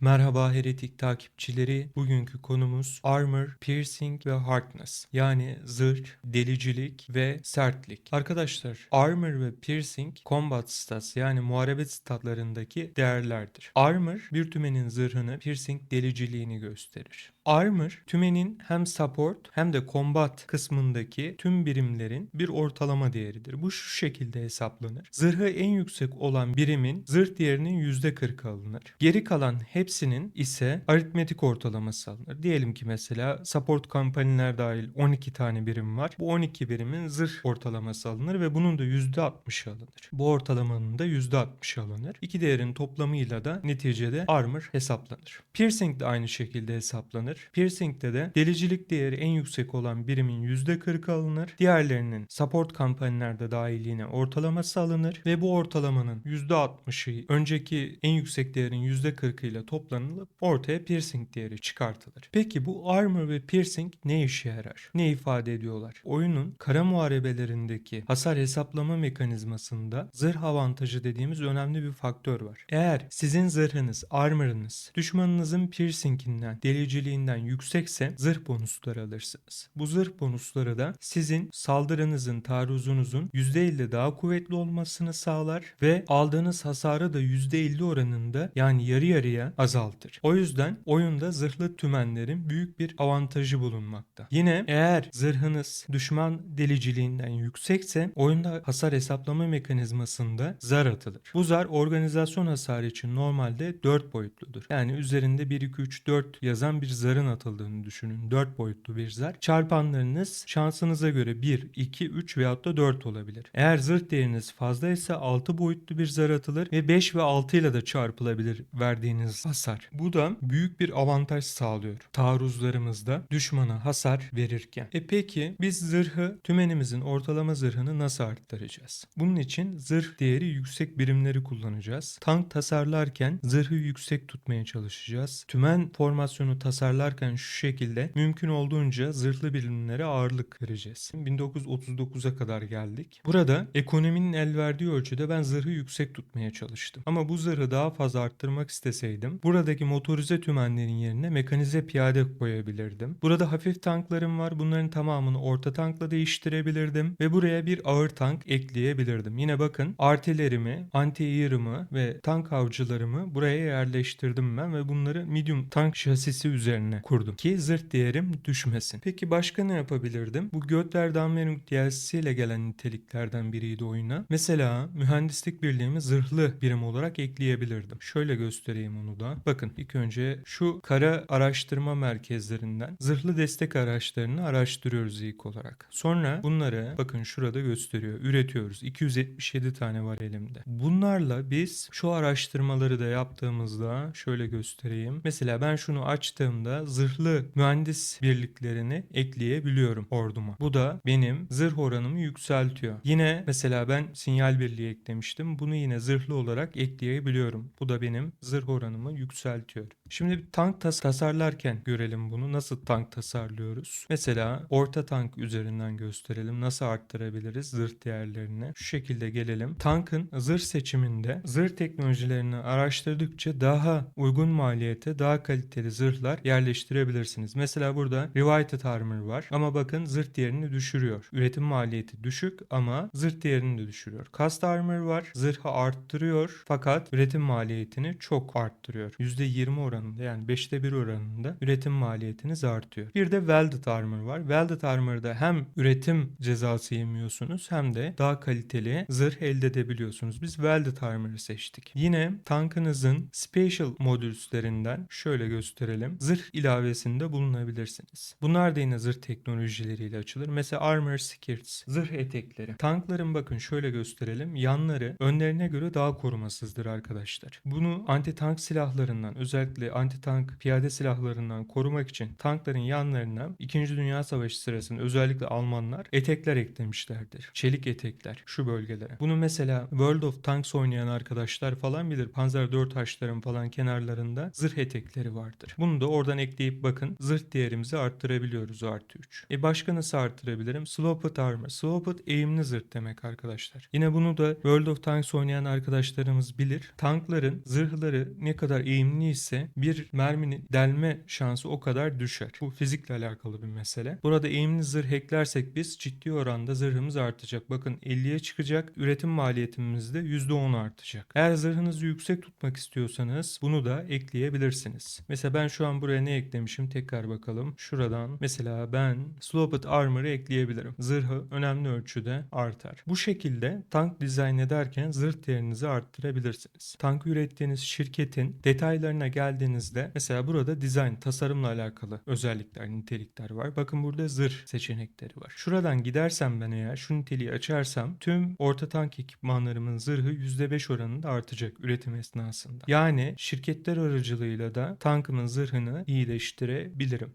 Merhaba heretik takipçileri. Bugünkü konumuz armor, piercing ve hardness. Yani zırh, delicilik ve sertlik. Arkadaşlar armor ve piercing combat stats yani muharebe statlarındaki değerlerdir. Armor bir tümenin zırhını, piercing deliciliğini gösterir. Armor tümenin hem support hem de combat kısmındaki tüm birimlerin bir ortalama değeridir. Bu şu şekilde hesaplanır. Zırhı en yüksek olan birimin zırh değerinin %40 alınır. Geri kalan hepsinin ise aritmetik ortalaması alınır. Diyelim ki mesela support kampanyalar dahil 12 tane birim var. Bu 12 birimin zırh ortalaması alınır ve bunun da %60'ı alınır. Bu ortalamanın da %60'ı alınır. İki değerin toplamıyla da neticede armor hesaplanır. Piercing de aynı şekilde hesaplanır. Piercing'de de delicilik değeri en yüksek olan birimin %40 alınır. Diğerlerinin support kampanyalarda dahil yine ortalaması alınır ve bu ortalamanın %60'ı önceki en yüksek değerin %40 ile toplanılıp ortaya piercing değeri çıkartılır. Peki bu armor ve piercing ne işe yarar? Ne ifade ediyorlar? Oyunun kara muharebelerindeki hasar hesaplama mekanizmasında zırh avantajı dediğimiz önemli bir faktör var. Eğer sizin zırhınız, armorınız düşmanınızın piercinginden, deliciliğinden yüksekse zırh bonusları alırsınız. Bu zırh bonusları da sizin saldırınızın, taarruzunuzun %50 daha kuvvetli olmasını sağlar ve aldığınız hasarı da %50 oranında yani yarı yarıya azaltır. O yüzden oyunda zırhlı tümenlerin büyük bir avantajı bulunmakta. Yine eğer zırhınız düşman deliciliğinden yüksekse oyunda hasar hesaplama mekanizmasında zar atılır. Bu zar organizasyon hasarı için normalde 4 boyutludur. Yani üzerinde 1, 2, 3, 4 yazan bir zarın atıldığını düşünün. 4 boyutlu bir zar. Çarpanlarınız şansınıza göre 1, 2, 3 veyahut da 4 olabilir. Eğer zırh değeriniz fazlaysa 6 boyutlu bir zar atılır ve 5 ve 6 ile de çarpılabilir verdiğiniz hasar. Bu da büyük bir avantaj sağlıyor. Taarruzlarımızda düşmana hasar verirken. E peki biz zırhı tümenimizin ortalama zırhını nasıl arttıracağız? Bunun için zırh değeri yüksek birimleri kullanacağız. Tank tasarlarken zırhı yüksek tutmaya çalışacağız. Tümen formasyonu tasarlarken şu şekilde mümkün olduğunca zırhlı birimlere ağırlık vereceğiz. 1939'a kadar geldik. Burada ekonominin el verdiği ölçüde ben zırhı yüksek tutmaya çalıştım. Ama bu zırhı daha fazla arttırmak isteseydim buradaki motorize tümenlerin yerine mekanize piyade koyabilirdim. Burada hafif tanklarım var. Bunların tamamını orta tankla değiştirebilirdim ve buraya bir ağır tank ekleyebilirdim. Yine bakın artilerimi, anti-air'ımı ve tank avcılarımı buraya yerleştirdim ben ve bunları medium tank şasisi üzerine kurdum ki zırh değerim düşmesin. Peki başka ne yapabilirdim? Bu Götter Dammerung DLC ile gelen niteliklerden biriydi oyuna. Mesela mühendislik birliğimi zırhlı birim olarak ekleyebilirdim. Şöyle göstereyim onu da. Bakın ilk önce şu kara araştırma merkezlerinden zırhlı destek araçlarını araştırıyoruz ilk olarak. Sonra bunları bakın şurada gösteriyor. Üretiyoruz. 277 tane var elimde. Bunlarla biz şu araştırmaları da yaptığımızda şöyle göstereyim. Mesela ben şunu açtığımda zırhlı mühendis birliklerini ekleyebiliyorum orduma. Bu da benim zırh oranımı yükseltiyor. Yine mesela ben sinyal birliği eklemiştim. Bunu yine zırhlı olarak ekleyebiliyorum. Bu da benim zırh oranımı yükseltiyor. Şimdi bir tank tas- tasarlarken görelim bunu. Nasıl tank tasarlıyoruz? Mesela orta tank üzerinden gösterelim. Nasıl arttırabiliriz zırh değerlerini? Şu şekilde gelelim. Tankın zırh seçiminde zırh teknolojilerini araştırdıkça daha uygun maliyete, daha kaliteli zırhlar yerleştirebilirsiniz. Mesela burada Revited Armor var ama bakın zırh değerini düşürüyor. Üretim maliyeti düşük ama zırh değerini de düşürüyor. Cast Armor var. Zırhı arttırıyor fakat üretim maliyetini çok arttırıyor. %20 oranında yani 5'te 1 oranında üretim maliyetiniz artıyor. Bir de Welded Armor var. Welded Armor'da hem üretim cezası yemiyorsunuz hem de daha kaliteli zırh elde edebiliyorsunuz. Biz Welded Armor'ı seçtik. Yine tankınızın Special modülslerinden şöyle gösterelim. Zırh ilavesinde bulunabilirsiniz. Bunlar da yine zırh teknolojileriyle açılır. Mesela Armor Skirts, zırh etekleri. Tankların bakın şöyle gösterelim. Yanları önlerine göre daha korumasızdır arkadaşlar. Bunu anti tank silahlarından özellikle anti tank piyade silahlarından korumak için tankların yanlarına 2. Dünya Savaşı sırasında özellikle Almanlar etekler eklemişlerdir. Çelik etekler şu bölgelere. Bunu mesela World of Tanks oynayan arkadaşlar falan bilir. Panzer 4 haçların falan kenarlarında zırh etekleri vardır. Bunu da oradan ekleyip bakın zırh değerimizi arttırabiliyoruz artı 3. E başka nasıl arttırabilirim? Sloped Armor. Sloped eğimli zırh demek arkadaşlar. Yine bunu da World of Tanks oynayan arkadaşlarımız bilir. Tankların zırhları ne kadar eğimli ise bir merminin delme şansı o kadar düşer. Bu fizikle alakalı bir mesele. Burada eğimli zırh eklersek biz ciddi oranda zırhımız artacak. Bakın 50'ye çıkacak. Üretim maliyetimiz de %10 artacak. Eğer zırhınızı yüksek tutmak istiyorsanız bunu da ekleyebilirsiniz. Mesela ben şu an buraya ne eklemişim? Tekrar bakalım. Şuradan mesela ben Sloped Armor'ı ekleyebilirim. Zırhı önemli ölçüde artar. Bu şekilde tank dizayn ederken zırh değerinizi arttırabilirsiniz. Tank ürettiğiniz şirketin detaylarına geldiğinizde mesela burada dizayn, tasarımla alakalı özellikler, nitelikler var. Bakın burada zırh seçenekleri var. Şuradan gidersem ben eğer şu niteliği açarsam tüm orta tank ekipmanlarımın zırhı %5 oranında artacak üretim esnasında. Yani şirketler aracılığıyla da tankımın zırhını iyileştirebilirim.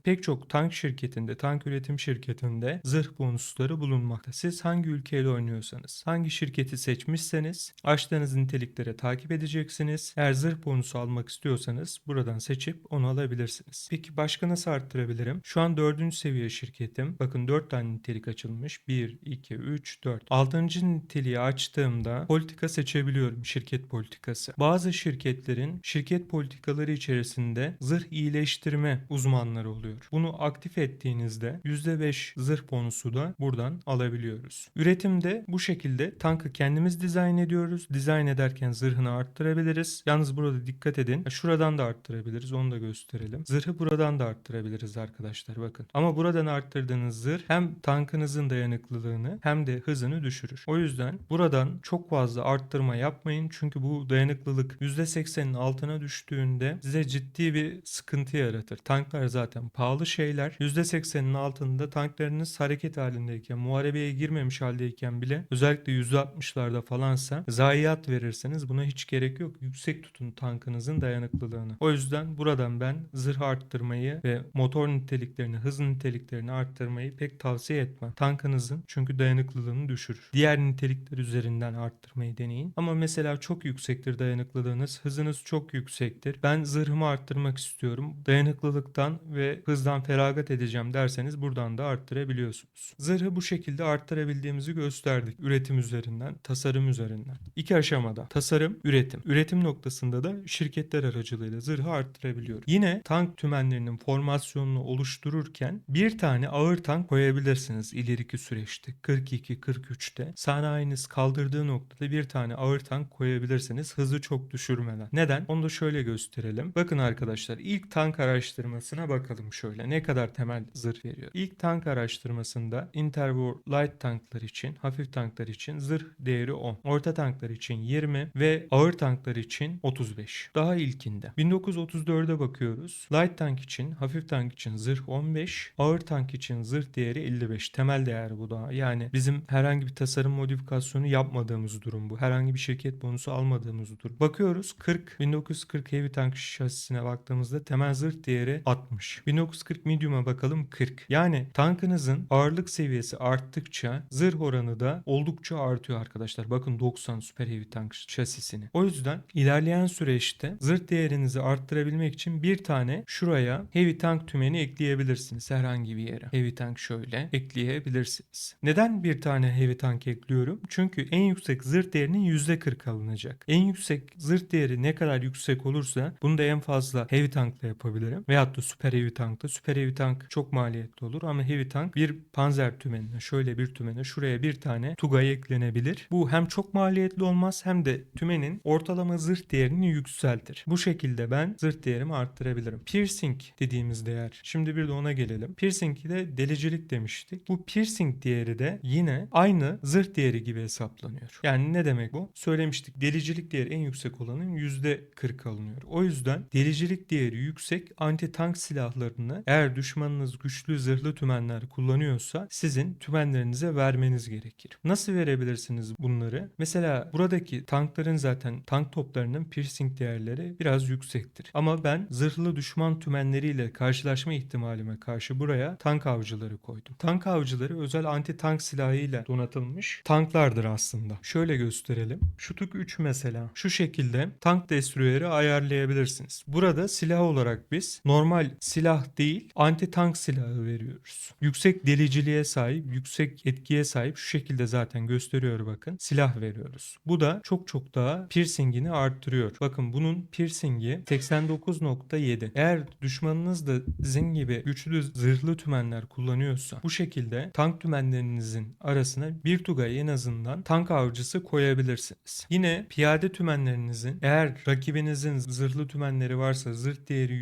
Pek çok tank şirketinde, tank üretim şirketinde zırh bonusları bulunmakta. Siz hangi ülkeyle oynuyorsanız, hangi şirketi seçmişseniz açtığınız niteliklere takip edeceksiniz. Eğer zırh bonusu almak istiyorsanız buradan seçip onu alabilirsiniz. Peki başka nasıl arttırabilirim? Şu an 4. seviye şirketim. Bakın 4 tane nitelik açılmış. 1, 2, 3, 4. 6. niteliği açtığımda politika seçebiliyorum. Şirket politikası. Bazı şirketlerin şirket politikaları içerisinde zırh iyileştirme uzmanları oluyor. Bunu aktif ettiğinizde %5 zırh bonusu da buradan alabiliyoruz. Üretimde bu şekilde tankı kendimiz dizayn ediyoruz. Dizayn ederken zırhını arttırabiliriz. Yalnız burada dikkat edin. Şuradan da arttırabiliriz. Onu da gösterelim. Zırhı buradan da arttırabiliriz arkadaşlar bakın. Ama buradan arttırdığınız zırh hem tankınızın dayanıklılığını hem de hızını düşürür. O yüzden buradan çok fazla arttırma yapmayın. Çünkü bu dayanıklılık %80'in altına düştüğünde size ciddi bir sıkıntı yaratır. Tanklar zaten pahalı şeyler. %80'in altında tanklarınız hareket halindeyken, muharebeye girmemiş haldeyken bile özellikle %60'larda falansa zayiat verirseniz buna hiç gerek yok. Yüksek tutun tankınızın dayanıklılığını. O yüzden buradan ben zırh arttırmayı ve motor niteliklerini, hız niteliklerini arttırmayı pek tavsiye etmem. Tankınızın çünkü dayanıklılığını düşürür. Diğer nitelikler üzerinden arttırmayı deneyin. Ama mesela çok yüksektir dayanıklılığınız, hızınız çok yüksektir. Ben zırhımı arttırmak istiyorum. Dayanıklılıktan ve hızdan feragat edeceğim derseniz buradan da arttırabiliyorsunuz. Zırhı bu şekilde arttırabildiğimizi gösterdik. Üretim üzerinden, tasarım üzerinden. İki aşamada. Tasarım, üretim. Üretim noktasında da şirketler aracılığıyla zırhı arttırabiliyorum. Yine tank tümenlerinin formasyonunu oluştururken bir tane ağır tank koyabilirsiniz ileriki süreçte. 42-43'te. sanayiniz kaldırdığı noktada bir tane ağır tank koyabilirsiniz hızı çok düşürmeden. Neden? Onu da şöyle gösterelim. Bakın arkadaşlar ilk tank araştırmasına bakalım şöyle. Ne kadar temel zırh veriyor. İlk tank araştırmasında Interwar Light tanklar için, hafif tanklar için zırh değeri 10. Orta tanklar için 20 ve ağır tanklar için 35. Daha ilkinde. 1934'e bakıyoruz. Light tank için, hafif tank için zırh 15, ağır tank için zırh değeri 55. Temel değer bu da. Yani bizim herhangi bir tasarım modifikasyonu yapmadığımız durum bu. Herhangi bir şirket bonusu almadığımız durum. Bakıyoruz 40 1940 heavy tank şasisine baktığımızda temel zırh değeri 60. 1940 medium'a bakalım 40. Yani tankınızın ağırlık seviyesi arttıkça zırh oranı da oldukça artıyor arkadaşlar. Bakın 90 süper heavy tank şasisini. O yüzden ilerleyen süreçte zırh değerinizi arttırabilmek için bir tane şuraya heavy tank tümeni ekleyebilirsiniz herhangi bir yere. Heavy tank şöyle ekleyebilirsiniz. Neden bir tane heavy tank ekliyorum? Çünkü en yüksek zırh değerinin %40 alınacak. En yüksek zırh değeri ne kadar yüksek olursa bunu da en fazla heavy tankla yapabilirim. Veyahut da süper heavy tankla. Süper heavy tank çok maliyetli olur ama heavy tank bir panzer tümenine şöyle bir tümene şuraya bir tane tugay eklenebilir. Bu hem çok maliyetli olmaz hem de tümenin ortalama zırh değerini yükseltir. Bu şekilde ben zırh değerimi arttırabilirim. Piercing dediğimiz değer. Şimdi bir de ona gelelim. Piercing de delicilik demiştik. Bu piercing değeri de yine aynı zırh değeri gibi hesaplanıyor. Yani ne demek bu? Söylemiştik. Delicilik değeri en yüksek olanın %40 alınıyor. O yüzden delicilik değeri yüksek anti tank silahlarını eğer düşmanınız güçlü zırhlı tümenler kullanıyorsa sizin tümenlerinize vermeniz gerekir. Nasıl verebilirsiniz bunları? Mesela buradaki tankların zaten tank toplarının piercing değerleri biraz yüksektir. Ama ben zırhlı düşman tümenleriyle karşılaşma ihtimalime karşı buraya tank avcıları koydum. Tank avcıları özel anti tank silahıyla donatılmış tanklardır aslında. Şöyle gösterelim. Şu Tuk 3 mesela. Şu şekilde tank destroyer'i ayarlayabilirsiniz. Burada silah olarak biz normal silah değil anti tank silahı veriyoruz. Yüksek deliciliğe sahip, yüksek etkiye sahip şu şekilde zaten gösteriyor bakın. Silah veriyoruz. Bu da çok çok daha piercingini arttırıyor. Bakın bunun piercingi 89.7. Eğer düşmanınız da sizin gibi güçlü zırhlı tümenler kullanıyorsa bu şekilde tank tümenlerinizin arasına bir tugay en azından tank avcısı koyabilirsiniz. Yine piyade tümenlerinizin eğer rakibinizin zırhlı tümenleri varsa zırh değeri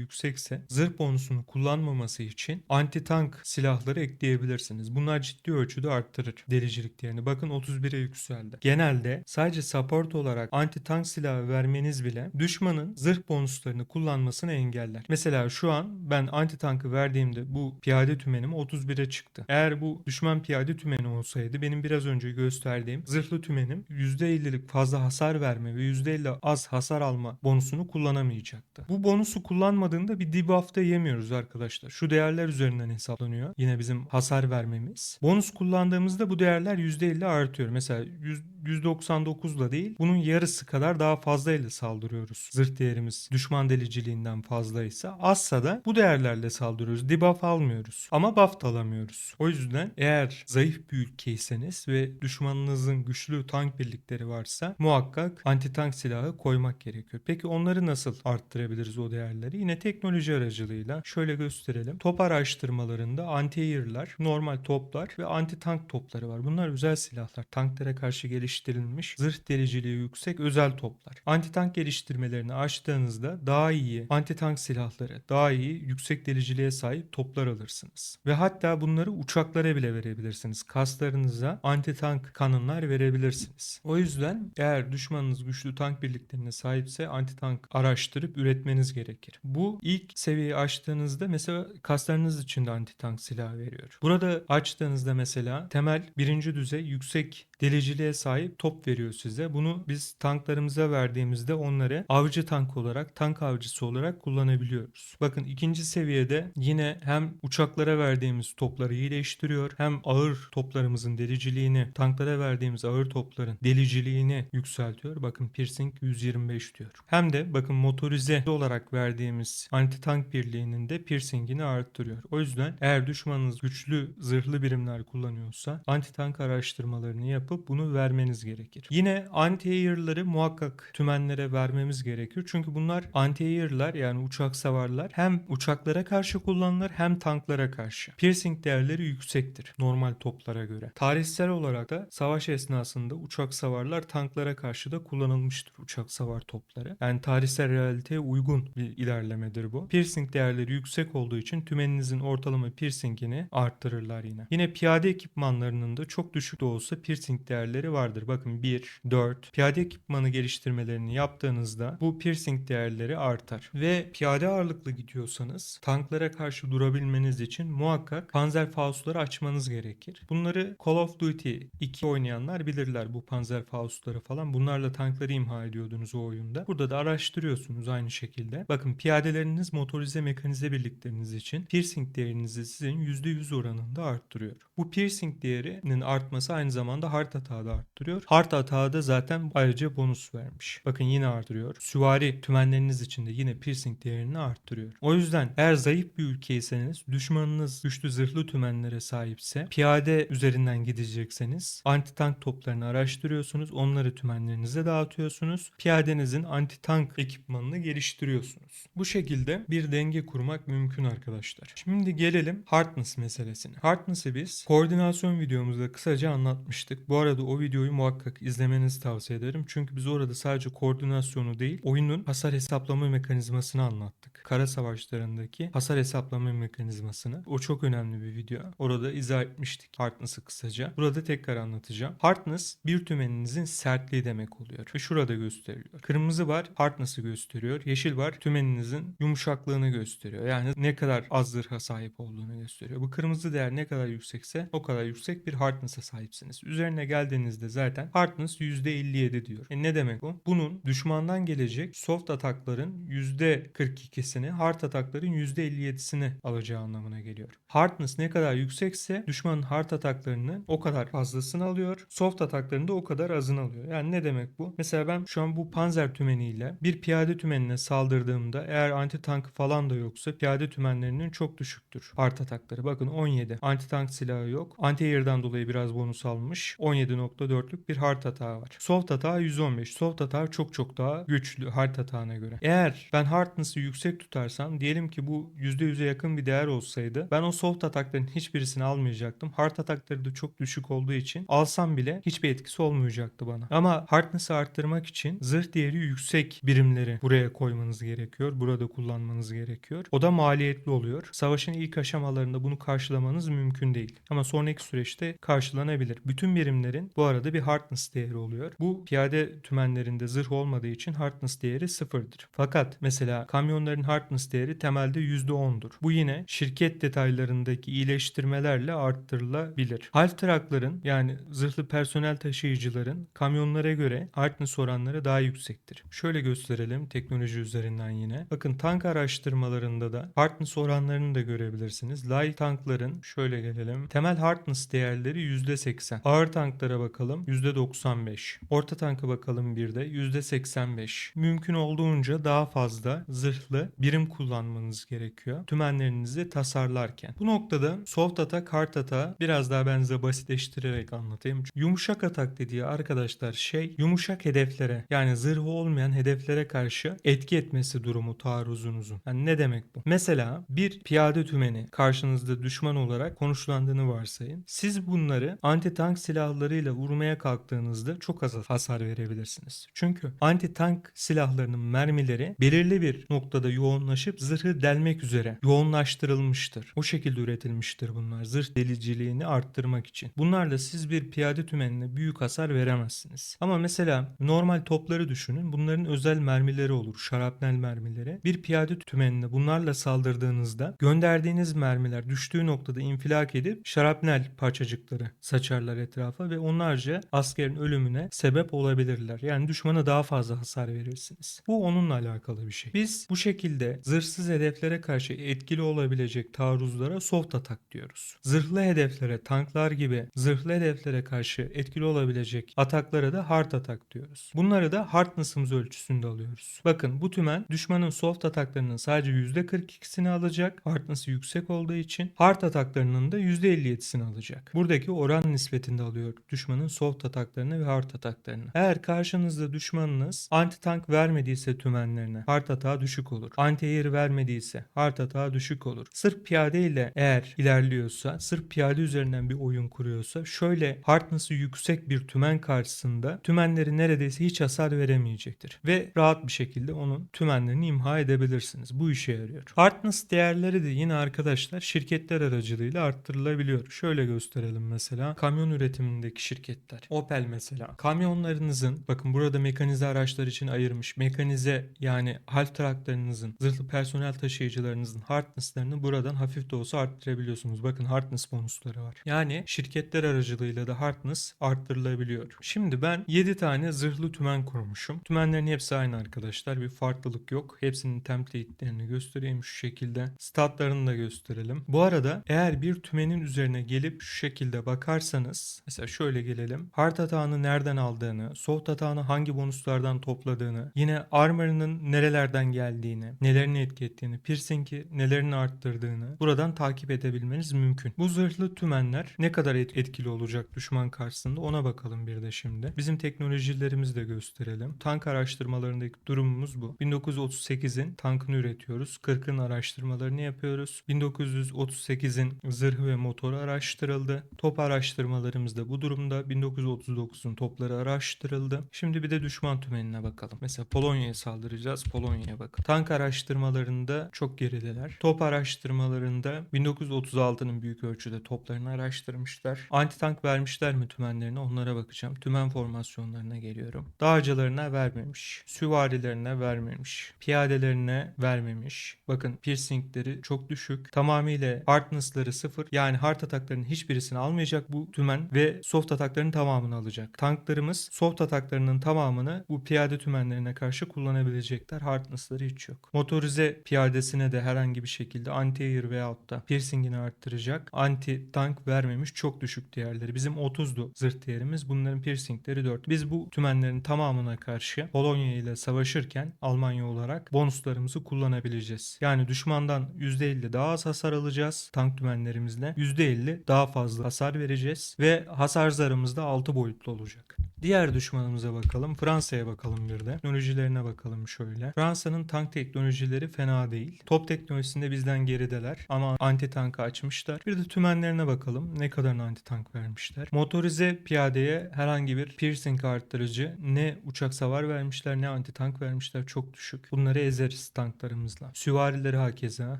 yüksekse zırh bonusunu kullanmaması için anti tank silahları ekleyebilirsiniz. Bunlar ciddi ölçüde arttırır delicilik değerini. Bakın 31'e yükseldi. Genelde sadece support olarak anti tank silahı vermeniz bile düşmanın zırh bonuslarını kullanmasını engeller. Mesela şu an ben anti tankı verdiğimde bu piyade tümenim 31'e çıktı. Eğer bu düşman piyade tümeni olsaydı benim biraz önce gösterdiğim zırhlı tümenim %50'lik fazla hasar verme ve %50 az hasar alma bonusunu kullanamayacaktı. Bu bonusu kullanmadığında bir debuff da yemiyoruz arkadaşlar. Şu değerler üzerinden hesaplanıyor. Yine bizim hasar vermemiz. Bonus kullandığımızda bu değerler %50 artıyor. Mesela 100 199'la değil bunun yarısı kadar daha fazla ile saldırıyoruz. Zırh değerimiz düşman deliciliğinden fazlaysa azsa da bu değerlerle saldırıyoruz. Debuff almıyoruz ama buff da alamıyoruz. O yüzden eğer zayıf bir ülkeyseniz ve düşmanınızın güçlü tank birlikleri varsa muhakkak anti tank silahı koymak gerekiyor. Peki onları nasıl arttırabiliriz o değerleri? Yine teknoloji aracılığıyla şöyle gösterelim. Top araştırmalarında anti-air'lar, normal toplar ve anti tank topları var. Bunlar özel silahlar. Tanklara karşı geliştirilmiş zırh deliciliği yüksek özel toplar. Anti tank geliştirmelerini açtığınızda daha iyi anti tank silahları, daha iyi yüksek deliciliğe sahip toplar alırsınız. Ve hatta bunları uçaklara bile verebilirsiniz. Kaslarınıza anti tank kanınlar verebilirsiniz. O yüzden eğer düşmanınız güçlü tank birliklerine sahipse anti tank araştırıp üretmeniz gerekir. Bu ilk seviyeyi açtığınızda mesela kaslarınız için de anti tank silahı veriyor. Burada açtığınızda mesela temel birinci düzey yüksek deliciliğe sahip top veriyor size. Bunu biz tanklarımıza verdiğimizde onları avcı tank olarak, tank avcısı olarak kullanabiliyoruz. Bakın ikinci seviyede yine hem uçaklara verdiğimiz topları iyileştiriyor hem ağır toplarımızın deliciliğini, tanklara verdiğimiz ağır topların deliciliğini yükseltiyor. Bakın piercing 125 diyor. Hem de bakın motorize olarak verdiğimiz anti tank birliğinin de piercingini arttırıyor. O yüzden eğer düşmanınız güçlü zırhlı birimler kullanıyorsa anti tank araştırmalarını yapıp bunu vermeniz gerekir. Yine anti-air'ları muhakkak tümenlere vermemiz gerekiyor. Çünkü bunlar anti-air'lar yani uçak savarlar hem uçaklara karşı kullanılır hem tanklara karşı. Piercing değerleri yüksektir normal toplara göre. Tarihsel olarak da savaş esnasında uçak savarlar tanklara karşı da kullanılmıştır uçak savar topları. Yani tarihsel realiteye uygun bir ilerlemedir bu. Piercing değerleri yüksek olduğu için tümeninizin ortalama piercingini arttırırlar yine. Yine piyade ekipmanlarının da çok düşük de olsa piercing değerleri vardır. Bakın 1, 4. Piyade ekipmanı geliştirmelerini yaptığınızda bu piercing değerleri artar. Ve piyade ağırlıklı gidiyorsanız tanklara karşı durabilmeniz için muhakkak Panzerfaust'ları açmanız gerekir. Bunları Call of Duty 2 oynayanlar bilirler bu Panzerfaust'ları falan. Bunlarla tankları imha ediyordunuz o oyunda. Burada da araştırıyorsunuz aynı şekilde. Bakın piyadeleriniz motorize mekanize birlikleriniz için piercing değerinizi sizin %100 oranında arttırıyor. Bu piercing değerinin artması aynı zamanda hard atağı da arttırıyor. Hard atağı da zaten ayrıca bonus vermiş. Bakın yine arttırıyor. Süvari tümenleriniz için de yine piercing değerini arttırıyor. O yüzden eğer zayıf bir ülkeyseniz düşmanınız güçlü zırhlı tümenlere sahipse piyade üzerinden gidecekseniz anti tank toplarını araştırıyorsunuz. Onları tümenlerinize dağıtıyorsunuz. Piyadenizin anti tank ekipmanını geliştiriyorsunuz. Bu şekilde bir denge kurmak mümkün arkadaşlar. Şimdi gelelim hardness meselesine. Hardness'ı biz koordinasyon videomuzda kısaca anlatmıştık. Bu arada o videoyu muhakkak izlemenizi tavsiye ederim. Çünkü biz orada sadece koordinasyonu değil oyunun hasar hesaplama mekanizmasını anlattık. Kara savaşlarındaki hasar hesaplama mekanizmasını. O çok önemli bir video. Orada izah etmiştik hardness'ı kısaca. Burada tekrar anlatacağım. Hardness bir tümeninizin sertliği demek oluyor. Ve şurada gösteriliyor. Kırmızı var hardness'ı gösteriyor. Yeşil var tümeninizin yumuşaklığını gösteriyor. Yani ne kadar az zırha sahip olduğunu gösteriyor. Bu kırmızı değer ne kadar yüksekse o kadar yüksek bir hardness'a sahipsiniz. Üzerine geldiğinizde zaten hardness %57 diyor. E ne demek bu? Bunun düşmandan gelecek soft atakların %42'sini, hard atakların %57'sini alacağı anlamına geliyor. Hardness ne kadar yüksekse düşmanın hard ataklarının o kadar fazlasını alıyor. Soft ataklarının da o kadar azını alıyor. Yani ne demek bu? Mesela ben şu an bu panzer tümeniyle bir piyade tümenine saldırdığımda eğer anti tank falan da yoksa piyade tümenlerinin çok düşüktür. Hard atakları. Bakın 17. Anti tank silahı yok. Anti air'dan dolayı biraz bonus almış. 17 17.4'lük bir hard hata var. Soft hata 115. Soft hata çok çok daha güçlü hard hatana göre. Eğer ben hardness'ı yüksek tutarsam diyelim ki bu %100'e yakın bir değer olsaydı ben o soft atakların hiçbirisini almayacaktım. Hard atakları da çok düşük olduğu için alsam bile hiçbir etkisi olmayacaktı bana. Ama hardness'ı arttırmak için zırh değeri yüksek birimleri buraya koymanız gerekiyor. Burada kullanmanız gerekiyor. O da maliyetli oluyor. Savaşın ilk aşamalarında bunu karşılamanız mümkün değil. Ama sonraki süreçte karşılanabilir. Bütün birimlerin bu arada bir hardness değeri oluyor. Bu piyade tümenlerinde zırh olmadığı için hardness değeri sıfırdır. Fakat mesela kamyonların hardness değeri temelde %10'dur. Bu yine şirket detaylarındaki iyileştirmelerle arttırılabilir. Half truckların yani zırhlı personel taşıyıcıların kamyonlara göre hardness oranları daha yüksektir. Şöyle gösterelim teknoloji üzerinden yine. Bakın tank araştırmalarında da hardness oranlarını da görebilirsiniz. Light tankların şöyle gelelim. Temel hardness değerleri %80. Ağır tanklara bakalım %95. Orta tanka bakalım bir de %85. Mümkün olduğunca daha fazla zırhlı birim kullanmanız gerekiyor. Tümenlerinizi tasarlarken. Bu noktada soft atak, hard atak biraz daha ben size basitleştirerek anlatayım. Yumuşak atak dediği arkadaşlar şey yumuşak hedeflere yani zırhı olmayan hedeflere karşı etki etmesi durumu taarruzunuzun. Yani ne demek bu? Mesela bir piyade tümeni karşınızda düşman olarak konuşlandığını varsayın. Siz bunları anti tank silahlarıyla vurmaya kalktığınızda çok az hasar verebilirsiniz. Çünkü anti tank silahlarının mermileri belirli bir noktada yoğunlaşıp zırhı delmek üzere yoğunlaştırılmıştır. O şekilde üretilmiştir bunlar. Zırh deliciliğini arttırmak için. Bunlarla siz bir piyade tümenine büyük hasar veremezsiniz. Ama mesela normal topları düşünün. Bunların özel mermileri olur. Şarapnel mermileri. Bir piyade tümenine bunlarla saldırdığınızda gönderdiğiniz mermiler düştüğü noktada infilak edip şarapnel parçacıkları saçarlar etrafa ve onlarca askerin ölümüne sebep olabilirler. Yani düşmana daha fazla hasar verirsiniz. Bu onunla alakalı bir şey. Biz bu şekilde zırhsız hedeflere karşı etkili olabilecek taarruzlara soft atak diyoruz. Zırhlı hedeflere, tanklar gibi zırhlı hedeflere karşı etkili olabilecek ataklara da hard atak diyoruz. Bunları da hardness'ımız ölçüsünde alıyoruz. Bakın bu tümen düşmanın soft ataklarının sadece %42'sini alacak. Hardness'ı yüksek olduğu için hard ataklarının da %57'sini alacak. Buradaki oran nispetinde alıyor düşmanın soft ataklarını ve hard ataklarını. Eğer karşınızda düşmanınız anti tank vermediyse tümenlerine hard atağı düşük olur. Anti air vermediyse hard atağı düşük olur. Sırf piyade ile eğer ilerliyorsa, sırf piyade üzerinden bir oyun kuruyorsa şöyle hardness'ı yüksek bir tümen karşısında tümenleri neredeyse hiç hasar veremeyecektir. Ve rahat bir şekilde onun tümenlerini imha edebilirsiniz. Bu işe yarıyor. Hardness değerleri de yine arkadaşlar şirketler aracılığıyla arttırılabiliyor. Şöyle gösterelim mesela. Kamyon üretimindeki şirketler. Opel mesela. Kamyonlarınızın bakın burada mekanize araçlar için ayırmış. Mekanize yani halk traktörünüzün, zırhlı personel taşıyıcılarınızın hardness'larını buradan hafif de olsa arttırabiliyorsunuz. Bakın hardness bonusları var. Yani şirketler aracılığıyla da hardness arttırılabiliyor. Şimdi ben 7 tane zırhlı tümen kurmuşum. Tümenlerin hepsi aynı arkadaşlar. Bir farklılık yok. Hepsinin template'lerini göstereyim şu şekilde. Statlarını da gösterelim. Bu arada eğer bir tümenin üzerine gelip şu şekilde bakarsanız mesela şöyle gelelim. Hard atağını nereden aldığını, soft atağını hangi bonuslardan topladığını, yine armor'ının nerelerden geldiğini, nelerini etki ettiğini, piercing'i nelerini arttırdığını buradan takip edebilmeniz mümkün. Bu zırhlı tümenler ne kadar et- etkili olacak düşman karşısında ona bakalım bir de şimdi. Bizim teknolojilerimizi de gösterelim. Tank araştırmalarındaki durumumuz bu. 1938'in tankını üretiyoruz. 40'ın araştırmalarını yapıyoruz. 1938'in zırhı ve motoru araştırıldı. Top araştırmalarımız da bu durumda. 1939'un topları araştırıldı. Şimdi bir de düşman tümenine bakalım. Mesela Polonya'ya saldıracağız. Polonya'ya bakın. Tank araştırmalarında çok gerideler. Top araştırmalarında 1936'nın büyük ölçüde toplarını araştırmışlar. Anti tank vermişler mi tümenlerine onlara bakacağım. Tümen formasyonlarına geliyorum. Dağcılarına vermemiş. Süvarilerine vermemiş. Piyadelerine vermemiş. Bakın piercingleri çok düşük. Tamamıyla hardness'ları sıfır. Yani hard ataklarının hiçbirisini almayacak bu tümen ve soft atakların tamamını alacak. Tanklarımız soft ataklarının tamamını bu piyade tümenlerine karşı kullanabilecekler. Hardness'ları hiç yok. Motorize piyadesine de herhangi bir şekilde anti-air veyahut da piercingini arttıracak. Anti tank vermemiş çok düşük değerleri. Bizim 30'du zırh değerimiz. Bunların piercingleri 4. Biz bu tümenlerin tamamına karşı Polonya ile savaşırken Almanya olarak bonuslarımızı kullanabileceğiz. Yani düşmandan %50 daha az hasar alacağız tank tümenlerimizle. %50 daha fazla hasar vereceğiz ve hasar Hasar zarımız da 6 boyutlu olacak. Diğer düşmanımıza bakalım. Fransa'ya bakalım bir de. Teknolojilerine bakalım şöyle. Fransa'nın tank teknolojileri fena değil. Top teknolojisinde bizden gerideler ama anti tankı açmışlar. Bir de tümenlerine bakalım. Ne kadar anti tank vermişler. Motorize piyadeye herhangi bir piercing arttırıcı ne uçak savar vermişler ne anti tank vermişler. Çok düşük. Bunları ezeriz tanklarımızla. Süvarileri hakeza.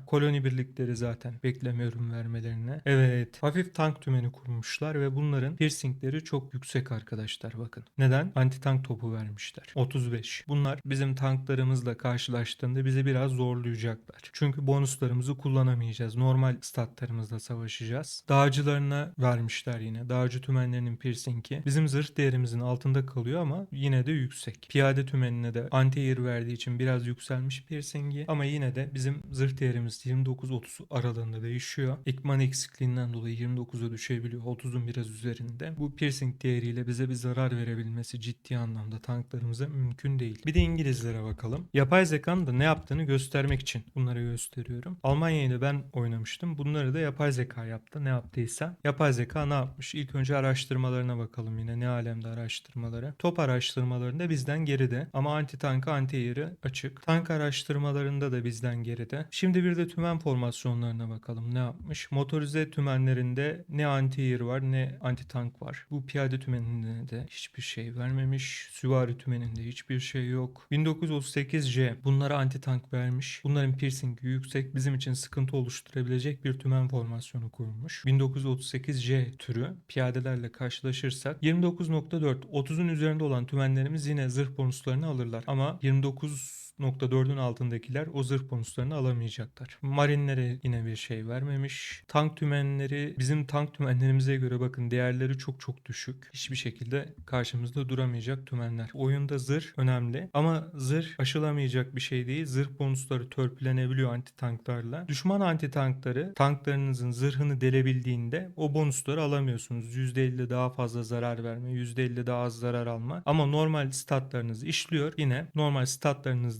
Koloni birlikleri zaten beklemiyorum vermelerine. Evet. Hafif tank tümeni kurmuşlar ve bunların piercingleri çok yüksek arkadaşlar bakın. Neden? Anti tank topu vermişler. 35. Bunlar bizim tanklarımızla karşılaştığında bizi biraz zorlayacaklar. Çünkü bonuslarımızı kullanamayacağız. Normal statlarımızla savaşacağız. Dağcılarına vermişler yine. Dağcı tümenlerinin piercingi. Bizim zırh değerimizin altında kalıyor ama yine de yüksek. Piyade tümenine de anti-air verdiği için biraz yükselmiş piercingi ama yine de bizim zırh değerimiz 29-30 aralığında değişiyor. Ekman eksikliğinden dolayı 29'a düşebiliyor. 30'un biraz üzerinde. Bu piercing değeriyle bize bir zarar verebilmesi ciddi anlamda tanklarımıza mümkün değil. Bir de İngilizlere bakalım. Yapay zekanın da ne yaptığını göstermek için bunları gösteriyorum. Almanya'yı da ben oynamıştım. Bunları da yapay zeka yaptı. Ne yaptıysa. Yapay zeka ne yapmış? İlk önce araştırmalarına bakalım yine. Ne alemde araştırmaları. Top araştırmalarında bizden geride. Ama anti tankı anti air'i açık. Tank araştırmalarında da bizden geride. Şimdi bir de tümen formasyonlarına bakalım. Ne yapmış? Motorize tümenlerinde ne anti air var ne anti tank var. Bu piyade tümeninde de hiçbir şey vermemiş. Süvari tümeninde hiçbir şey yok. 1938C bunlara anti tank vermiş. Bunların piercingi yüksek bizim için sıkıntı oluşturabilecek bir tümen formasyonu kurmuş. 1938C türü piyadelerle karşılaşırsak 29.4 30'un üzerinde olan tümenlerimiz yine zırh bonuslarını alırlar. Ama 29 .4'ün altındakiler o zırh bonuslarını alamayacaklar. Marinlere yine bir şey vermemiş. Tank tümenleri bizim tank tümenlerimize göre bakın değerleri çok çok düşük. Hiçbir şekilde karşımızda duramayacak tümenler. Oyunda zırh önemli ama zırh aşılamayacak bir şey değil. Zırh bonusları törpülenebiliyor anti tanklarla. Düşman anti tankları tanklarınızın zırhını delebildiğinde o bonusları alamıyorsunuz. %50 daha fazla zarar verme, %50 daha az zarar alma. Ama normal statlarınız işliyor. Yine normal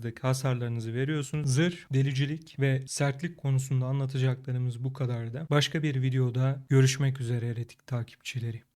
statlarınızdaki hasarlarınızı veriyorsunuz. Zırh, delicilik ve sertlik konusunda anlatacaklarımız bu kadardı. Başka bir videoda görüşmek üzere eretik takipçileri.